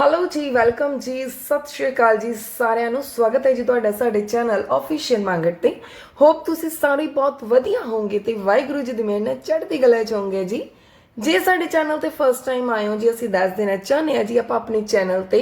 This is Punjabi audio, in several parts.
ਹੈਲੋ ਜੀ ਵੈਲਕਮ ਜੀ ਸਤਿ ਸ਼੍ਰੀ ਅਕਾਲ ਜੀ ਸਾਰਿਆਂ ਨੂੰ। ਸਵਾਗਤ ਹੈ ਜੀ ਤੁਹਾਡਾ ਸਾਡੇ ਚੈਨਲ ਆਫੀਸ਼ੀਅਲ ਮੰਗਟ ਤੇ। ਹੋਪ ਤੁਸੀਂ ਸਾਰੇ ਬਹੁਤ ਵਧੀਆ ਹੋਵੋਗੇ ਤੇ ਵਾਹਿਗੁਰੂ ਜੀ ਦੀ ਮਿਹਰ ਨਾਲ ਚੜ੍ਹਦੀ ਕਲਾ ਚ ਹੋਵੋਗੇ ਜੀ ਜੇ ਸਾਡੇ ਚੈਨਲ ਤੇ ਫਸਟ ਟਾਈਮ ਆਏ ਹੋ ਜੀ ਅਸੀਂ ਦੱਸ ਦੇਣਾ ਚਾਹੁੰਦੇ ਹਾਂ ਜੀ ਆਪਾਂ ਆਪਣੇ ਚੈਨਲ ਤੇ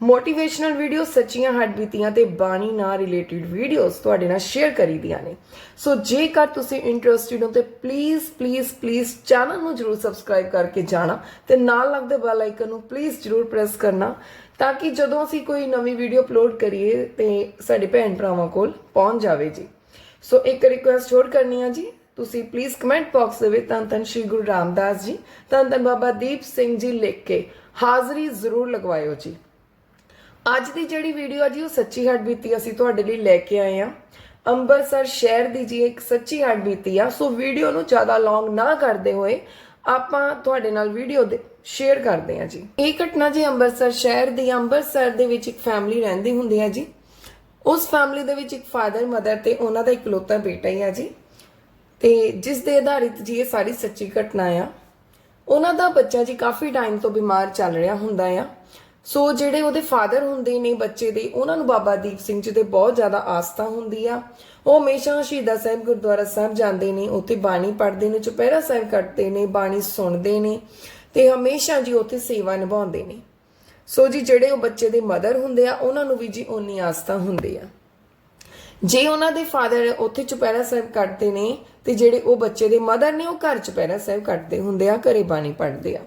ਮੋਟੀਵੇਸ਼ਨਲ ਵੀਡੀਓ ਸੱਚੀਆਂ ਹੱਡਬੀਤੀਆਂ ਤੇ ਬਾਣੀ ਨਾਲ ਰਿਲੇਟਡ ਵੀਡੀਓਜ਼ ਤੁਹਾਡੇ ਨਾਲ ਸ਼ੇਅਰ ਕਰੀਦੀਆਂ ਨੇ। ਸੋ ਜੇਕਰ ਤੁਸੀਂ ਇੰਟਰਸਟਿਡ ਹੋ ਤੇ ਪਲੀਜ਼ ਪਲੀਜ਼ ਪਲੀਜ਼ ਚੈਨਲ ਨੂੰ ਜਰੂਰ ਸਬਸਕ੍ਰਾਈਬ ਕਰਕੇ ਜਾਣਾ ਤੇ ਨਾਲ ਲੱਗਦੇ ਬੈਲ ਆਈਕਨ ਨੂੰ ਪਲੀਜ਼ ਜਰੂਰ ਪ੍ਰੈਸ ਕਰਨਾ ਤਾਂ ਕਿ ਜਦੋਂ ਅਸੀਂ ਕੋਈ ਨਵੀਂ ਵੀਡੀਓ ਅਪਲੋਡ ਕਰੀਏ ਤੇ ਸਾਡੇ ਭੈਣ ਭਰਾਵਾਂ ਕੋਲ ਪਹੁੰਚ ਜਾਵੇ ਜੀ। ਸੋ ਇੱਕ ਰਿਕੁਐਸਟ ਹੋਰ ਕਰਨੀ ਆ ਜੀ। ਤੁਸੀਂ ਪਲੀਜ਼ ਕਮੈਂਟ ਬਾਕਸ ਦੇ ਵਿੱਚ ਧੰਨ ਧੰਨ ਸ਼੍ਰੀ ਗੁਰੂ ਰਾਮਦਾਸ ਜੀ, ਧੰਨ ਧੰਨ ਬਾਬਾ ਦੀਪ ਸਿੰਘ ਜੀ ਲਿਖ ਕੇ ਹਾਜ਼ਰੀ ਜ਼ਰੂਰ ਲਗਵਾਇਓ ਜੀ। ਅੱਜ ਦੀ ਜਿਹੜੀ ਵੀਡੀਓ ਆ ਜੀ, ਉਹ ਸੱਚੀ ਹੱਡ ਬੀਤੀ ਅਸੀਂ ਤੁਹਾਡੇ ਲਈ ਲੈ ਕੇ ਆਏ ਆ। ਅੰਮ੍ਰਿਤਸਰ ਸ਼ਹਿਰ ਦੀ ਜੀ ਇੱਕ ਸੱਚੀ ਹੱਡ ਬੀਤੀ ਆ। ਸੋ ਵੀਡੀਓ ਨੂੰ ਜ਼ਿਆਦਾ ਲੌਂਗ ਨਾ ਕਰਦੇ ਹੋਏ, ਆਪਾਂ ਤੁਹਾਡੇ ਨਾਲ ਵੀਡੀਓ ਦੇ ਸ਼ੇਅਰ ਕਰਦੇ ਆ ਜੀ। ਇਹ ਘਟਨਾ ਜੀ ਅੰਮ੍ਰਿਤਸਰ ਸ਼ਹਿਰ ਦੀ ਅੰਮ੍ਰਿਤਸਰ ਦੇ ਵਿੱਚ ਇੱਕ ਫੈਮਿਲੀ ਰਹਿੰਦੀ ਹੁੰਦੀ ਆ ਜੀ। ਉਸ ਫੈਮਿਲੀ ਦੇ ਵਿੱਚ ਇੱਕ ਫਾਦਰ ਮਦਰ ਤੇ ਉਹਨਾਂ ਦਾ ਇਕਲੌਤਾ ਬੇਟਾ ਹੀ ਆ ਜੀ। ਤੇ ਜਿਸ ਦੇ ਆਧਾਰਿਤ ਜੀ ਇਹ ਸਾਰੀ ਸੱਚੀ ਘਟਨਾ ਆ। ਉਹਨਾਂ ਦਾ ਬੱਚਾ ਜੀ ਕਾਫੀ ਟਾਈਮ ਤੋਂ ਬਿਮਾਰ ਚੱਲ ਰਿਹਾ ਹੁੰਦਾ ਆ। ਸੋ ਜਿਹੜੇ ਉਹਦੇ ਫਾਦਰ ਹੁੰਦੇ ਨੇ ਬੱਚੇ ਦੇ, ਉਹਨਾਂ ਨੂੰ ਬਾਬਾ ਦੀਪ ਸਿੰਘ ਜੀ ਤੇ ਬਹੁਤ ਜ਼ਿਆਦਾ ਆਸਥਾ ਹੁੰਦੀ ਆ। ਉਹ ਹਮੇਸ਼ਾ ਸ਼ਹੀਦਾ ਸਾਹਿਬ ਗੁਰਦੁਆਰਾ ਸਾਹਿਬ ਜਾਂਦੇ ਨੇ, ਉੱਥੇ ਬਾਣੀ ਪੜ੍ਹਦੇ ਨੇ, ਚੁਪਹਿਰਾ ਸਾਹਿਬ ਕੱਟਦੇ ਨੇ, ਬਾਣੀ ਸੁਣਦੇ ਨੇ ਤੇ ਹਮੇਸ਼ਾ ਜੀ ਉੱਥੇ ਸੇਵਾ ਨਿਭਾਉਂਦੇ ਨੇ। ਸੋ ਜੀ, ਜਿਹੜੇ ਉਹ ਬੱਚੇ ਦੇ ਮਦਰ ਹੁੰਦੇ ਆ, ਉਹਨਾਂ ਨੂੰ ਵੀ ਜੀ ਓਨੀ ਆਸਥਾ ਹੁੰਦੀ ਆ। ਜੇ ਉਹਨਾਂ ਦੇ ਫਾਦਰ ਉੱਥੇ ਚੁਪਹਿਰਾ ਸਾਹਿਬ ਕੱਟਦੇ ਨੇ ਤੇ ਜਿਹੜੇ ਉਹ ਬੱਚੇ ਦੇ ਮਦਰ ਨੇ, ਉਹ ਘਰ ਚੁਪਹਿਰਾ ਸਾਹਿਬ ਕੱਟਦੇ ਹੁੰਦੇ ਆ, ਘਰੇ ਬਾਣੀ ਪੜ੍ਹਦੇ ਆ।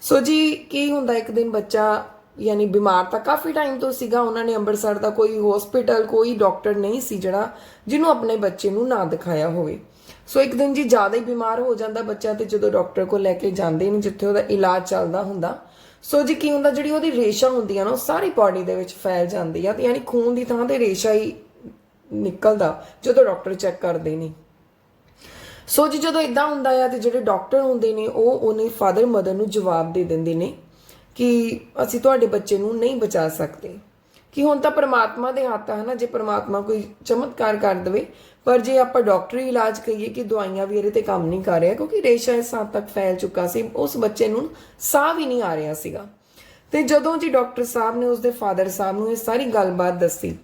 ਸੋ ਜੀ, ਕੀ ਹੁੰਦਾ ਇੱਕ ਦਿਨ ਬੱਚਾ ਯਾਨੀ ਬਿਮਾਰ ਤਾਂ ਕਾਫੀ ਟਾਈਮ ਤੋਂ ਸੀਗਾ, ਉਹਨਾਂ ਨੇ ਅੰਮ੍ਰਿਤਸਰ ਦਾ ਕੋਈ ਹਸਪੀਟਲ ਕੋਈ ਡਾਕਟਰ ਨਹੀਂ ਸੀ ਜਿਹੜਾ ਜਿਹਨੂੰ ਆਪਣੇ ਬੱਚੇ ਨੂੰ ਨਾ ਦਿਖਾਇਆ ਹੋਵੇ। ਸੋ ਇੱਕ ਦਿਨ ਜੀ ਜ਼ਿਆਦਾ ਹੀ ਬਿਮਾਰ ਹੋ ਜਾਂਦਾ ਬੱਚਾ ਤੇ ਜਦੋਂ ਡਾਕਟਰ ਕੋਲ ਲੈ ਕੇ ਜਾਂਦੇ ਨੇ ਜਿੱਥੇ ਉਹਦਾ ਇਲਾਜ ਚੱਲਦਾ ਹੁੰਦਾ। ਸੋ ਜੀ ਕੀ ਹੁੰਦਾ, ਜਿਹੜੀ ਉਹਦੀ ਰੇਸ਼ਾ ਹੁੰਦੀਆਂ ਨਾ, ਉਹ ਸਾਰੀ ਬਾਡੀ ਦੇ ਵਿੱਚ ਫੈਲ ਜਾਂਦੀ ਆ ਤੇ ਯਾਨੀ ਖੂਨ ਦੀ ਥਾਂ ਤੇ ਰੇਸ਼ਾ ਹੀ ਨਿਕਲਦਾ ਜਦੋਂ ਡਾਕਟਰ ਚੈੱਕ ਕਰਦੇ ਨੇ। ਸੋ ਜੀ ਜਦੋਂ ਇਦਾਂ ਹੁੰਦਾ ਆ ਤੇ ਜਿਹੜੇ ਡਾਕਟਰ ਹੁੰਦੇ ਨੇ, ਉਹ ਉਹਨੇ ਫਾਦਰ ਮਦਰ ਨੂੰ ਜਵਾਬ ਦੇ ਦਿੰਦੇ ਨੇ। ਕਿ ਅਸੀਂ ਤੁਹਾਡੇ ਬੱਚੇ ਨੂੰ ਨਹੀਂ ਬਚਾ ਸਕਦੇ। ਕਿ ਹੁਣ ਤਾਂ ਪ੍ਰਮਾਤਮਾ ਦੇ ਹੱਥ ਆ, ਹਨਾ, ਜੇ ਪ੍ਰਮਾਤਮਾ ਕੋਈ ਚਮਤਕਾਰ ਕਰ ਦੇਵੇ, ਪਰ ਜੇ ਆਪਾਂ ਡਾਕਟਰੀ ਇਲਾਜ ਕਹੀਏ ਕਿ ਦਵਾਈਆਂ ਵੀ ਇਹਦੇ ਤੇ ਕੰਮ ਨਹੀਂ ਕਰ ਰਿਹਾ, ਕਿਉਂਕਿ ਰੇਸ਼ਾ ਇਸ ਹੱਦ ਤੱਕ ਫੈਲ ਚੁੱਕਾ ਸੀ, ਉਸ ਬੱਚੇ ਨੂੰ ਸਾਹ ਵੀ ਨਹੀਂ ਆ ਰਿਹਾ ਸੀਗਾ। ਤੇ ਜਦੋਂ ਜੀ ਡਾਕਟਰ ਸਾਹਿਬ ਨੇ ਉਸਦੇ ਫਾਦਰ ਸਾਹਿਬ ਨੂੰ ਇਹ ਸਾਰੀ ਗੱਲਬਾਤ ਦੱਸੀ,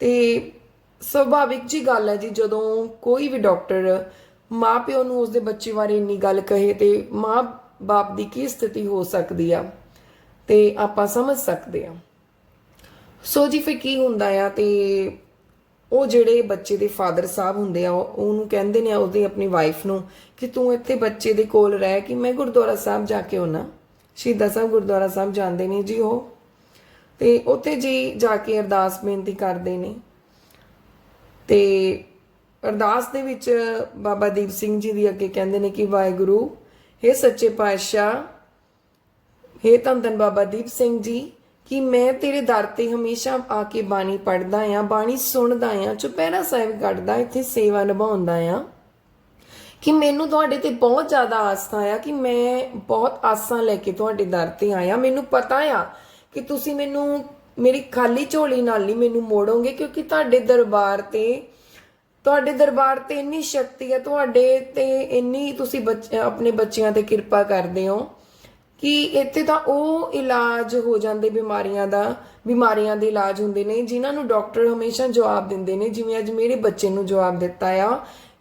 ਤੇ ਸੁਭਾਵਿਕ ਜੀ ਗੱਲ ਹੈ ਜੀ, ਜਦੋਂ ਕੋਈ ਵੀ ਡਾਕਟਰ ਮਾਪਿਓ ਨੂੰ ਉਸਦੇ ਬੱਚੇ ਬਾਰੇ ਇੰਨੀ ਗੱਲ ਕਹੇ, ਤੇ ਮਾਂ ਬਾਪ ਦੀ ਕੀ ਸਥਿਤੀ ਹੋ ਸਕਦੀ ਆ? ਤੇ ਆਪਾਂ ਸਮਝ ਸਕਦੇ ਆ ਸੋ ਜੀ, ਫਿਰ ਕੀ ਹੁੰਦਾ ਆ ਤੇ ਉਹ ਜਿਹੜੇ ਬੱਚੇ ਦੇ ਫਾਦਰ ਸਾਹਿਬ ਹੁੰਦੇ ਆ, ਉਹ- ਉਹਨੂੰ ਕਹਿੰਦੇ ਨੇ, ਉਹਦੀ ਆਪਣੀ ਵਾਈਫ ਨੂੰ ਕਿ ਤੂੰ ਇੱਥੇ ਬੱਚੇ ਦੇ ਕੋਲ ਰਹਿ ਕਿ ਮੈਂ ਗੁਰਦੁਆਰਾ ਸਾਹਿਬ ਜਾ ਕੇ ਆਉਣਾ ਸ਼ਹੀਦਾਂ ਸਾਹਿਬ ਗੁਰਦੁਆਰਾ ਸਾਹਿਬ ਜਾਂਦੇ ਨੇ ਜੀ ਉਹ। ਤੇ ਉੱਥੇ ਜੀ ਜਾ ਕੇ ਅਰਦਾਸ ਬੇਨਤੀ ਕਰਦੇ ਨੇ। ਤੇ ਅਰਦਾਸ ਦੇ ਵਿੱਚ ਬਾਬਾ ਦੀਪ ਸਿੰਘ ਜੀ ਦੀ ਅੱਗੇ ਕਹਿੰਦੇ ਨੇ ਕਿ ਵਾਹਿਗੁਰੂ हे ਸੱਚੇ ਪਾਤਸ਼ਾਹ हे ਧੰਨ ਧੰਨ ਬਾਬਾ ਦੀਪ ਸਿੰਘ ਜੀ, ਕਿ ਮੈਂ ਤੇਰੇ ਦਰ ਤੇ ਹਮੇਸ਼ਾ ਆ ਕੇ ਬਾਣੀ ਪੜਦਾ ਆ, ਬਾਣੀ ਸੁਣਦਾ ਆ, ਚੁਪਹਿਰਾ ਸਾਹਿਬ ਕੱਢਦਾ ਇੱਥੇ ਸੇਵਾ ਨਿਭਾਉਂਦਾ ਆ। ਕਿ ਮੈਨੂੰ ਤੁਹਾਡੇ ਤੇ ਬਹੁਤ ਜ਼ਿਆਦਾ ਆਸਥਾ ਆ, ਕਿ ਮੈਂ ਬਹੁਤ ਆਸਾਂ ਲੈ ਕੇ ਤੁਹਾਡੇ ਦਰ ਤੇ ਆਇਆ। ਮੈਨੂੰ ਪਤਾ ਆ ਕਿ ਤੁਸੀਂ ਮੈਨੂੰ ਮੇਰੀ ਖਾਲੀ ਝੋਲੀ ਨਾਲ ਨਹੀਂ ਮੈਨੂੰ ਮੋੜੋਗੇ, ਕਿਉਂਕਿ ਤੁਹਾਡੇ ਦਰਬਾਰ ਤੇ, ਤੁਹਾਡੇ ਦਰਬਾਰ ਤੇ ਇੰਨੀ ਸ਼ਕਤੀ ਹੈ ਤੁਹਾਡੇ ਤੇ ਇੰਨੀ ਤੁਸੀਂ ਬੱਚ- ਆਪਣੇ ਬੱਚਿਆਂ ਤੇ ਕਿਰਪਾ ਕਰਦੇ ਹੋ। ਕਿ ਇੱਥੇ ਤਾਂ ਉਹ ਇਲਾਜ ਹੋ ਜਾਂਦੇ ਬਿਮਾਰੀਆਂ ਦਾ ਬਿਮਾਰੀਆਂ ਦੇ ਇਲਾਜ ਹੁੰਦੇ ਨੇ ਜਿਨ੍ਹਾਂ ਨੂੰ ਡਾਕਟਰ ਹਮੇਸ਼ਾ ਜਵਾਬ ਦਿੰਦੇ ਨੇ ਜਿਵੇਂ ਅੱਜ ਮੇਰੇ ਬੱਚੇ ਨੂੰ ਜਵਾਬ ਦਿੱਤਾ ਆ।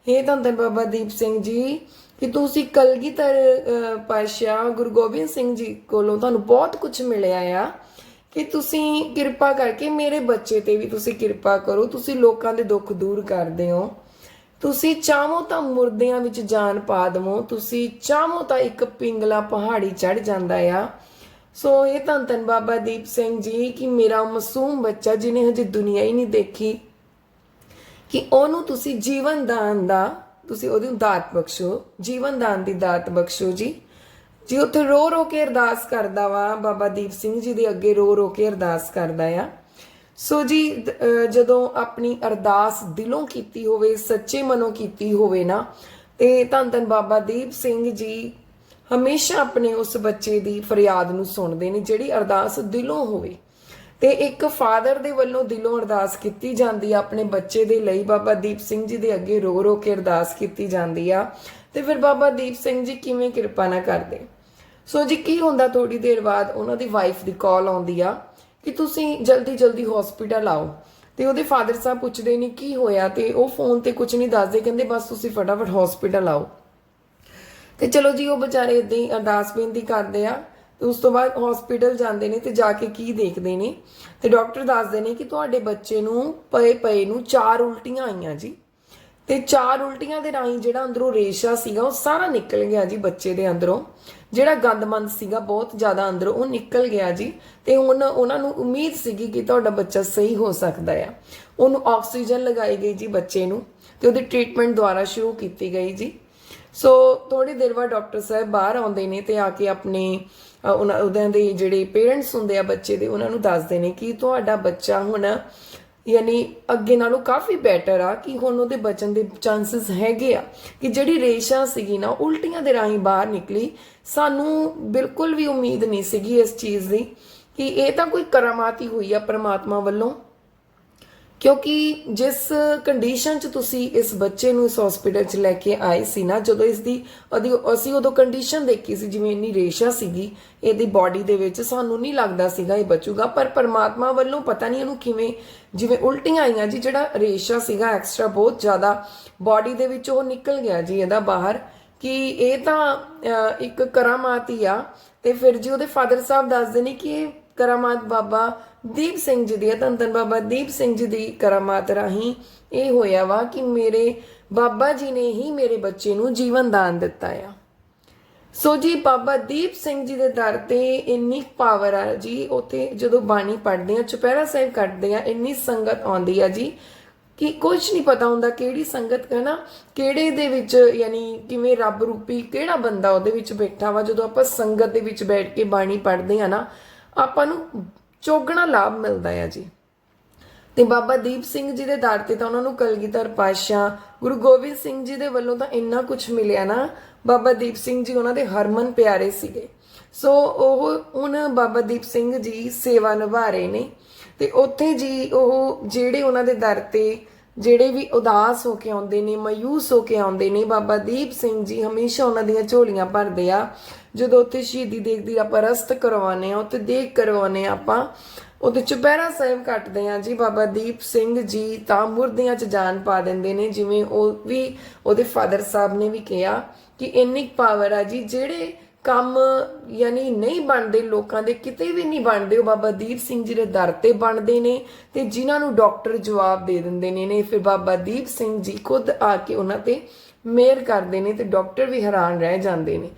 ਇਹ ਤਾਂ ਧੰਨ ਬਾਬਾ ਦੀਪ ਸਿੰਘ ਜੀ ਕਿ ਤੁਸੀਂ ਕਲਗੀਧਰ ਅਹ, ਪਾਤਸ਼ਾਹ ਗੁਰੂ ਗੋਬਿੰਦ ਸਿੰਘ ਜੀ ਕੋਲੋਂ ਤੁਹਾਨੂੰ ਬਹੁਤ ਕੁਝ ਮਿਲਿਆ ਆ ਕਿ ਤੁਸੀਂ ਕਿਰਪਾ ਕਰਕੇ ਮੇਰੇ ਬੱਚੇ ਤੇ ਵੀ ਤੁਸੀਂ ਕਿਰਪਾ ਕਰੋ ਤੁਸੀਂ ਲੋਕਾਂ ਦੇ ਦੁੱਖ ਦੂਰ ਕਰਦੇ ਹੋ। ਤੁਸੀਂ ਚਾਹੋ ਤਾਂ ਮੁਰਦਿਆਂ ਵਿੱਚ ਜਾਨ ਪਾ ਦਵੋ, ਤੁਸੀਂ ਚਾਹੋ ਤਾਂ ਇੱਕ ਪਿੰਗਲਾ ਪਹਾੜੀ ਚੜ ਜਾਂਦਾ ਆ। ਸੋ ਇਹ ਧੰਨ ਧੰਨ ਬਾਬਾ ਦੀਪ ਸਿੰਘ ਜੀ ਕਿ ਮੇਰਾ ਮਾਸੂਮ ਬੱਚਾ ਜਿਹਨੇ ਹਜੇ ਦੁਨੀਆ ਹੀ ਨਹੀਂ ਦੇਖੀ, ਕਿ ਉਹਨੂੰ ਤੁਸੀਂ ਜੀਵਨ ਦਾਨ ਦਾ, ਤੁਸੀਂ ਉਹਦੀ ਦਾਤ ਬਖਸ਼ੋ, ਜੀਵਨ ਦਾਨ ਦੀ ਦਾਤ ਬਖਸ਼ੋ ਜੀ। ਜੀ ਉੱਥੇ ਰੋ ਰੋ ਕੇ ਅਰਦਾਸ ਕਰਦਾ ਵਾ, ਬਾਬਾ ਦੀਪ ਸਿੰਘ ਜੀ ਦੇ ਅੱਗੇ ਰੋ ਰੋ ਕੇ ਅਰਦਾਸ ਕਰਦਾ ਆ। ਸੋ ਜੀ ਜਦੋਂ ਆਪਣੀ ਅਰਦਾਸ ਦਿਲੋਂ ਕੀਤੀ ਹੋਵੇ, ਸੱਚੇ ਮਨੋਂ ਕੀਤੀ ਹੋਵੇ ਨਾ, ਤੇ ਧੰਨ ਧੰਨ ਬਾਬਾ ਦੀਪ ਸਿੰਘ ਜੀ ਹਮੇਸ਼ਾ ਆਪਣੇ ਉਸ ਬੱਚੇ ਦੀ ਫਰਿਆਦ ਨੂੰ ਸੁਣਦੇ ਨੇ, ਜਿਹੜੀ ਅਰਦਾਸ ਦਿਲੋਂ ਹੋਵੇ। ਤੇ ਇੱਕ ਫਾਦਰ ਦੇ ਵੱਲੋਂ ਦਿਲੋਂ ਅਰਦਾਸ ਕੀਤੀ ਜਾਂਦੀ ਆ, ਆਪਣੇ ਬੱਚੇ ਦੇ ਲਈ ਬਾਬਾ ਦੀਪ ਸਿੰਘ ਜੀ ਦੇ ਅੱਗੇ ਰੋ ਰੋ ਕੇ ਅਰਦਾਸ ਕੀਤੀ ਜਾਂਦੀ ਆ। ਤੇ ਫਿਰ ਬਾਬਾ ਦੀਪ ਸਿੰਘ ਜੀ ਕਿਵੇਂ ਕਿਰਪਾ ਨਾ ਕਰਦੇ? ਸੋ ਜੀ, ਕੀ ਹੁੰਦਾ ਥੋੜੀ ਦੇਰ ਬਾਅਦ ਉਹਨਾਂ ਦੀ ਵਾਈਫ ਦੀ ਕਾਲ ਆਉਂਦੀ ਆ। ਕਿ ਤੁਸੀਂ ਜਲਦੀ ਜਲਦੀ ਹਸਪੀਟਲ ਆਓ। ਤੇ ਉਹਦੇ ਫਾਦਰ ਸਾਹਿਬ ਪੁੱਛਦੇ ਨੇ ਕੀ ਹੋਇਆ ਤੇ ਉਹ ਫੋਨ ਤੇ ਕੁਝ ਨਹੀਂ ਦੱਸਦੇ, ਕਹਿੰਦੇ ਬਸ ਤੁਸੀਂ ਫਟਾਫਟ ਹਸਪੀਟਲ ਆਓ। ਤੇ ਚਲੋ ਜੀ, ਉਹ ਵਿਚਾਰੇ ਇਦਾਂ ਹੀ ਅਰਦਾਸ ਬੇਨਤੀ ਕਰਦੇ ਆ, ਤੇ ਉਸ ਤੋਂ ਬਾਅਦ ਹਸਪੀਟਲ ਜਾਂਦੇ ਨੇ ਤੇ ਜਾ ਕੇ ਕੀ ਦੇਖਦੇ ਨੇ। ਤੇ ਡਾਕਟਰ ਦੱਸਦੇ ਨੇ ਕਿ ਤੁਹਾਡੇ ਬੱਚੇ ਨੂੰ ਪਏ ਪਏ ਨੂੰ ਚਾਰ ਉਲਟੀਆਂ ਆਈਆਂ ਜੀ। ਤੇ ਚਾਰ ਉਲਟੀਆਂ ਦੇ ਰਾਹੀਂ ਜਿਹੜਾ ਅੰਦਰੋਂ ਰੇਸ਼ਾ ਸੀਗਾ ਉਹ ਸਾਰਾ ਨਿਕਲ ਗਿਆ ਜੀ ਬੱਚੇ ਦੇ ਅੰਦਰੋਂ। ਜਿਹੜਾ ਗੰਦਮੰਦ ਸੀਗਾ ਬਹੁਤ ਜ਼ਿਆਦਾ ਅੰਦਰੋਂ ਉਹ ਨਿਕਲ ਗਿਆ ਜੀ। ਤੇ ਹੁਣ ਉਹਨਾਂ ਨੂੰ ਉਮੀਦ ਸੀਗੀ ਕਿ ਤੁਹਾਡਾ ਬੱਚਾ ਸਹੀ ਹੋ ਸਕਦਾ ਆ। ਉਹਨੂੰ ਆਕਸੀਜਨ ਲਗਾਈ ਗਈ ਜੀ ਬੱਚੇ ਨੂੰ ਤੇ ਉਹਦੀ ਟ੍ਰੀਟਮੈਂਟ ਦੁਆਰਾ ਸ਼ੁਰੂ ਕੀਤੀ ਗਈ ਜੀ। ਸੋ ਥੋੜੀ ਦੇਰ ਬਾਅਦ ਡਾਕਟਰ ਸਾਹਿਬ ਬਾਹਰ ਆਉਂਦੇ ਨੇ ਤੇ ਆ ਕੇ ਆਪਣੇ ਅ, ਉਹਨਾਂ ਦੇ ਜਿਹੜੇ ਪੇਰੈਂਟਸ ਹੁੰਦੇ ਆ ਬੱਚੇ ਦੇ ਉਹਨਾਂ ਨੂੰ ਦੱਸਦੇ ਨੇ ਕਿ ਤੁਹਾਡਾ ਬੱਚਾ ਹੁਣ ਯਾਨੀ ਅੱਗੇ ਨਾਲੋਂ ਕਾਫੀ ਬੈਟਰ ਆ ਕਿ ਹੁਣ ਉਹਦੇ ਬਚਣ ਦੇ ਚਾਂਸਸ ਹੈਗੇ ਆ ਕਿ ਜਿਹੜੀ ਰੇਸ਼ਾ ਸੀਗੀ ਨਾ, ਉਲਟੀਆਂ ਦੇ ਰਾਹੀਂ ਬਾਹਰ ਨਿਕਲੀ। ਸਾਨੂੰ ਬਿਲਕੁਲ ਵੀ ਉਮੀਦ ਨਹੀਂ ਸੀਗੀ ਇਸ ਚੀਜ਼ ਦੀ ਕਿ ਇਹ ਤਾਂ ਕੋਈ ਕਰਾਮਾਤ ਹੀ ਹੋਈ ਆ ਪ੍ਰਮਾਤਮਾ ਵੱਲੋਂ। ਕਿਉਂਕਿ ਜਿਸ ਕੰਡੀਸ਼ਨ 'ਚ ਤੁਸੀਂ ਇਸ ਬੱਚੇ ਨੂੰ ਇਸ ਹਸਪੀਟਲ 'ਚ ਲੈ ਕੇ ਆਏ ਸੀ ਨਾ, ਜਦੋਂ ਇਸ ਦੀ ਉਹਦੀ- ਅਸੀਂ ਉਦੋਂ ਕੰਡੀਸ਼ਨ ਦੇਖੀ ਸੀ, ਜਿਵੇਂ ਇੰਨੀ ਰੇਸ਼ਾ ਸੀਗੀ, ਇਹਦੀ ਬਾਡੀ ਦੇ ਵਿੱਚ, ਸਾਨੂੰ ਨਹੀਂ ਲੱਗਦਾ ਸੀਗਾ ਇਹ ਬਚੂਗਾ, ਪਰ ਪਰਮਾਤਮਾ ਵੱਲੋਂ ਪਤਾ ਨਹੀਂ ਇਹਨੂੰ ਕਿਵੇਂ, ਜਿਵੇਂ ਉਲਟੀਆਂ ਆਈਆਂ ਜੀ, ਜਿਹੜਾ ਰੇਸ਼ਾ ਸੀਗਾ ਐਕਸਟਰਾ ਬਹੁਤ ਜ਼ਿਆਦਾ ਬਾਡੀ ਦੇ ਵਿੱਚ ਉਹ ਨਿਕਲ ਗਿਆ ਜੀ ਇਹਦਾ ਬਾਹਰ, ਕਿ ਇਹ ਤਾਂ ਇੱਕ ਕਰਾਮਾਤ ਹੀ ਆ, ਤੇ ਫਿਰ ਜੀ ਉਹਦੇ ਫਾਦਰ ਸਾਹਿਬ ਦੱਸਦੇ ਨੇ ਕਿ ਇਹ ਕਰਾਮਾਤ ਬਾਬਾ ਦੀਪ ਸਿੰਘ ਜੀ ਦੀ ਹੈ ਬਾਬਾ ਦੀਪ ਸਿੰਘ ਜੀ ਦੀ ਕਰਾਮਾਤ ਰਾਹੀਂ ਇਹ ਹੋਇਆ ਵਾ ਕਿ ਮੇਰੇ ਬਾਬਾ ਜੀ ਨੇ ਹੀ ਮੇਰੇ ਬੱਚੇ ਨੂੰ ਜੀਵਨ ਦਾਨ ਦਿੱਤਾ ਆ। ਸੋ ਜੀ, ਬਾਬਾ ਦੀਪ ਸਿੰਘ ਜੀ ਦੇ ਦਰ ਤੇ ਇੰਨੀ ਪਾਵਰ ਆ ਜੀ, ਉਥੇ ਜਦੋਂ ਬਾਣੀ ਪੜ੍ਹਦੇ ਆ, ਚੁਪਹਿਰਾ ਸਾਹਿਬ ਕੱਢਦੇ ਆ, ਇੰਨੀ ਸੰਗਤ ਆਉਂਦੀ ਆ ਜੀ ਕਿ ਕੁਝ ਨਹੀਂ ਪਤਾ ਹੁੰਦਾ ਕਿਹੜੀ ਸੰਗਤ ਹੈ ਨਾ, ਕਿਹੜੇ ਦੇ ਵਿੱਚ ਯਾਨੀ ਕਿਵੇਂ ਰੱਬ ਰੂਪੀ ਕਿਹੜਾ ਬੰਦਾ ਉਹਦੇ ਵਿੱਚ ਬੈਠਾ ਵਾ, ਜਦੋਂ ਆਪਾਂ ਸੰਗਤ ਦੇ ਵਿੱਚ ਬੈਠ ਕੇ ਬਾਣੀ ਪੜ੍ਹਦੇ ਆ ਨਾ ਆਪਾਂ ਨੂੰ ਚੋਗਣਾ ਲਾਭ ਮਿਲਦਾ ਆ ਜੀ। ਤੇ ਬਾਬਾ ਦੀਪ ਸਿੰਘ ਜੀ ਦੇ ਦਰ ਤੇ ਤਾਂ ਉਹਨਾਂ ਨੂੰ ਕਲਗੀਧਰ ਪਾਤਸ਼ਾਹ, ਗੁਰੂ ਗੋਬਿੰਦ ਸਿੰਘ ਜੀ ਦੇ ਵੱਲੋਂ ਤਾਂ ਇੰਨਾ ਕੁਝ ਮਿਲਿਆ ਨਾ, ਬਾਬਾ ਦੀਪ ਸਿੰਘ ਜੀ ਉਹਨਾਂ ਦੇ ਹਰਮਨ ਪਿਆਰੇ ਸੀਗੇ। ਸੋ ਉਹ ਹੁਣ ਬਾਬਾ ਦੀਪ ਸਿੰਘ ਜੀ ਸੇਵਾ ਨਿਭਾ ਰਹੇ ਨੇ ਤੇ ਉੱਥੇ ਜੀ ਉਹ ਜਿਹੜੇ ਉਹਨਾਂ ਦੇ ਦਰ ਤੇ ਜਿਹੜੇ ਵੀ ਉਦਾਸ ਹੋ ਕੇ ਆਉਂਦੇ ਨੇ, ਮਾਯੂਸ ਹੋ ਕੇ ਆਉਂਦੇ ਨੇ, ਬਾਬਾ ਦੀਪ ਸਿੰਘ ਜੀ ਹਮੇਸ਼ਾ ਉਹਨਾਂ ਦੀਆਂ ਝੋਲੀਆਂ ਭਰਦੇ ਆ। ਜਦੋਂ ਉੱਥੇ ਸ਼ਹੀਦੀ ਦੇਖਦੀ ਆਪਾਂ ਰਸਤ ਕਰਵਾਉਨੇ ਆ ਉੱਥੇ ਦੇਖ ਕਰਵਾਉਨੇ ਆਪਾਂ, ਉਹਦੇ ਚੁਪਹਿਰਾ ਸਾਹਿਬ ਕੱਟਦੇ ਆ ਜੀ ਬਾਬਾ ਦੀਪ ਸਿੰਘ ਜੀ ਤਾਂ ਮੁਰਦਿਆਂ 'ਚ ਜਾਨ ਪਾ ਦਿੰਦੇ ਨੇ, ਜਿਵੇਂ ਉਹ ਵੀ ਉਹਦੇ ਫਾਦਰ ਸਾਹਿਬ ਨੇ ਵੀ ਕਿਹਾ ਕਿ ਇੰਨੀ ਪਾਵਰ ਆ ਜੀ, ਜਿਹੜੇ ਕੰਮ ਯਾਨੀ ਨਹੀਂ ਬਣਦੇ, ਲੋਕਾਂ ਦੇ ਕਿਤੇ ਵੀ ਨਹੀਂ ਬਣਦੇ, ਉਹ ਬਾਬਾ ਦੀਪ ਸਿੰਘ ਜੀ ਦੇ ਦਰ ਤੇ ਬਣਦੇ ਨੇ ਤੇ ਜਿਨ੍ਹਾਂ ਨੂੰ ਡਾਕਟਰ ਜਵਾਬ ਦੇ ਦਿੰਦੇ ਨੇ ਨੇ ਫਿਰ ਬਾਬਾ ਦੀਪ ਸਿੰਘ ਜੀ ਖੁਦ ਆ ਕੇ ਉਹਨਾਂ ਤੇ ਮਿਹਰ ਕਰਦੇ ਨੇ ਤੇ ਡਾਕਟਰ ਵੀ ਹੈਰਾਨ ਰਹਿ ਜਾਂਦੇ ਨੇ।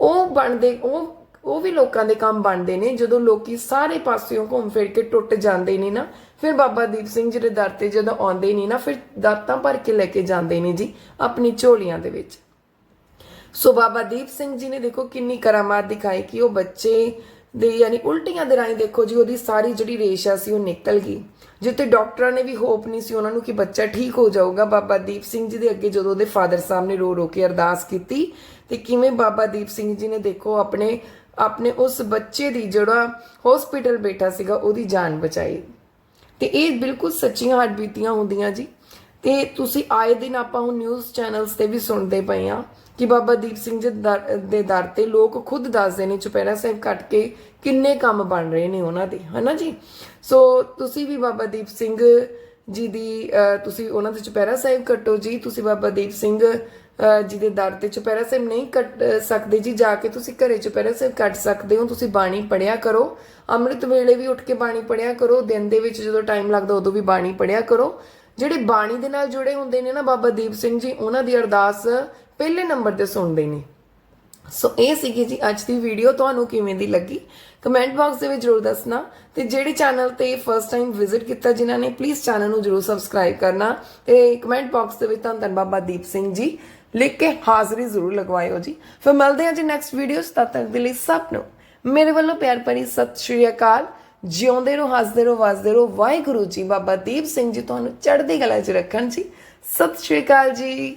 ਉਹ ਬਣਦੇ, ਉਹ ਉਹ ਵੀ ਲੋਕਾਂ ਦੇ ਕੰਮ ਬਣਦੇ ਨੇ, ਜਦੋਂ ਲੋਕੀ ਸਾਰੇ ਪਾਸਿਓਂ ਘੁੰਮ ਫਿਰ ਕੇ ਟੁੱਟ ਜਾਂਦੇ ਨੇ ਨਾ, ਫਿਰ ਬਾਬਾ ਦੀਪ ਸਿੰਘ ਜੀ ਦੇ ਦਰ ਤੇ ਜਦੋਂ ਆਉਂਦੇ ਨੇ ਨਾ, ਫਿਰ ਦਾਤਾਂ ਭਰ ਕੇ ਲੈ ਕੇ ਜਾਂਦੇ ਨੇ ਜੀ, ਆਪਣੀ ਝੋਲੀਆਂ ਦੇ ਵਿੱਚ। ਸੋ ਬਾਬਾ ਦੀਪ ਸਿੰਘ ਜੀ ਨੇ ਦੇਖੋ ਕਿੰਨੀ ਕਰਾਮਾਤ ਦਿਖਾਈ ਕਿ ਉਹ ਬੱਚੇ ਦੇ ਯਾਨੀ ਉਲਟੀਆਂ ਦੇ ਰਾਹੀਂ ਦੇਖੋ ਜੀ, ਉਹਦੀ ਸਾਰੀ ਜਿਹੜੀ ਰੇਸ਼ਾ ਸੀ ਉਹ ਨਿਕਲ ਗਈ। ਜਿੱਤੇ ਡਾਕਟਰਾਂ ਨੇ ਵੀ ਹੋਪ ਨਹੀਂ ਸੀ ਉਹਨਾਂ ਨੂੰ ਕਿ ਬੱਚਾ ਠੀਕ ਹੋ ਜਾਊਗਾ, ਬਾਬਾ ਦੀਪ ਸਿੰਘ ਜੀ ਦੇ ਅੱਗੇ ਜਦੋਂ ਉਹਦੇ ਫਾਦਰ ਸਾਹਿਬ ਨੇ ਰੋ ਰੋ ਕੇ ਅਰਦਾਸ ਕੀਤੀ, ਤੇ ਕਿਵੇਂ ਬਾਬਾ ਦੀਪ ਸਿੰਘ ਜੀ ਨੇ ਦੇਖੋ ਆਪਣੇ ਆਪਣੇ ਉਸ ਬੱਚੇ ਦੀ ਜਿਹੜਾ ਹਸਪੀਟਲ ਬੈਠਾ ਸੀਗਾ, ਉਹਦੀ ਜਾਨ ਬਚਾਈ। ਤੇ ਇਹ ਬਿਲਕੁਲ ਸੱਚੀਆਂ ਹੱਡਬੀਤੀਆਂ ਹੁੰਦੀਆਂ ਜੀ। ਤੇ ਤੁਸੀਂ ਆਏ ਦਿਨ ਆਪਾਂ ਹੁਣ ਨਿਊਜ਼ ਚੈਨਲਸ ਤੇ ਵੀ ਸੁਣਦੇ ਪਏ ਆ ਕਿ ਬਾਬਾ ਦੀਪ ਸਿੰਘ ਜੀ ਦਰ- ਦੇ ਦਰ ਤੇ ਲੋਕ ਖੁਦ ਦੱਸਦੇ ਨੇ ਚੁਪਹਿਰਾ ਸਾਹਿਬ ਕੱਟ ਕੇ ਕਿੰਨੇ ਕੰਮ ਬਣ ਰਹੇ ਨੇ ਉਹਨਾਂ ਦੇ, ਹਨਾ ਜੀ? ਸੋ ਤੁਸੀਂ ਵੀ ਬਾਬਾ ਦੀਪ ਸਿੰਘ ਜੀ ਦੀ ਤੁਸੀਂ ਉਹਨਾਂ ਦੇ ਚੁਪਹਿਰਾ ਸਾਹਿਬ ਕੱਟੋ ਜੀ, ਤੁਸੀਂ ਬਾਬਾ ਦੀਪ ਸਿੰਘ ਜੀ ਦੇ ਦਰ ਤੇ ਚੁਪਹਿਰਾ ਸਾਹਿਬ ਨਹੀਂ ਕੱਟ ਸਕਦੇ ਜੀ, ਜਾ ਕੇ ਤੁਸੀਂ ਘਰੇ ਚੁਪਹਿਰਾ ਸਾਹਿਬ ਕੱਟ ਸਕਦੇ ਹੋ, ਤੁਸੀਂ ਬਾਣੀ ਪੜਿਆ ਕਰੋ। ਅੰਮ੍ਰਿਤ ਵੇਲੇ ਵੀ ਉੱਠ ਕੇ ਬਾਣੀ ਪੜਿਆ ਕਰੋ, ਦਿਨ ਦੇ ਵਿੱਚ ਜਦੋਂ ਟਾਈਮ ਲੱਗਦਾ ਉਦੋਂ ਵੀ ਬਾਣੀ ਪੜਿਆ ਕਰੋ। ਜਿਹੜੇ ਬਾਣੀ ਦੇ ਨਾਲ ਜੁੜੇ ਹੁੰਦੇ ਨੇ ਨਾ ਬਾਬਾ ਦੀਪ ਸਿੰਘ ਜੀ, ਉਹਨਾਂ ਦੀ ਅਰਦਾਸ ਪਹਿਲੇ ਨੰਬਰ ਤੇ ਸੁਣਦੇ ਨੇ। ਸੋ ਇਹ ਸੀਗੀ ਜੀ ਅੱਜ ਦੀ ਵੀਡੀਓ ਤੁਹਾਨੂੰ ਕਿਵੇਂ ਦੀ ਲੱਗੀ? ਕਮੈਂਟ ਬਾਕਸ ਦੇ ਵਿੱਚ ਜਰੂਰ ਦੱਸਣਾ। ਤੇ ਜਿਹੜੇ ਚੈਨਲ ਤੇ ਫਰਸਟ ਟਾਈਮ ਵਿਜ਼ਿਟ ਕੀਤਾ ਜਿਨ੍ਹਾਂ ਨੇ ਪਲੀਜ਼ ਚੈਨਲ ਨੂੰ ਜਰੂਰ ਸਬਸਕ੍ਰਾਈਬ ਕਰਨਾ। ਤੇ ਕਮੈਂਟ ਬਾਕਸ ਦੇ ਵਿੱਚ ਤੁਹਾਨੂੰ ਧੰਨ ਬਾਬਾ ਦੀਪ ਸਿੰਘ ਜੀ ਲਿਖ ਕੇ ਹਾਜ਼ਰੀ ਜ਼ਰੂਰ ਲਗਵਾਇਓ ਜੀ। ਫਿਰ ਮਿਲਦੇ ਹਾਂ ਜੀ ਨੈਕਸਟ ਵੀਡੀਓਸ ਤਦ ਤੱਕ ਦੇ ਲਈ ਸਭ ਨੂੰ ਮੇਰੇ ਵੱਲੋਂ ਪਿਆਰ ਭਰੀ ਸਤਿ ਸ਼੍ਰੀ ਅਕਾਲ। ਜਿਉਂਦੇ ਰਹੋ, ਹੱਸਦੇ ਰਹੋ, ਵਸਦੇ ਰਹੋ। ਵਾਹਿਗੁਰੂ ਜੀ, ਬਾਬਾ ਦੀਪ ਸਿੰਘ ਜੀ, ਤੁਹਾਨੂੰ ਚੜ੍ਹਦੀ ਕਲਾ 'ਚ ਰੱਖਣ ਜੀ। ਸਤਿ ਸ਼੍ਰੀ ਅਕਾਲ ਜੀ।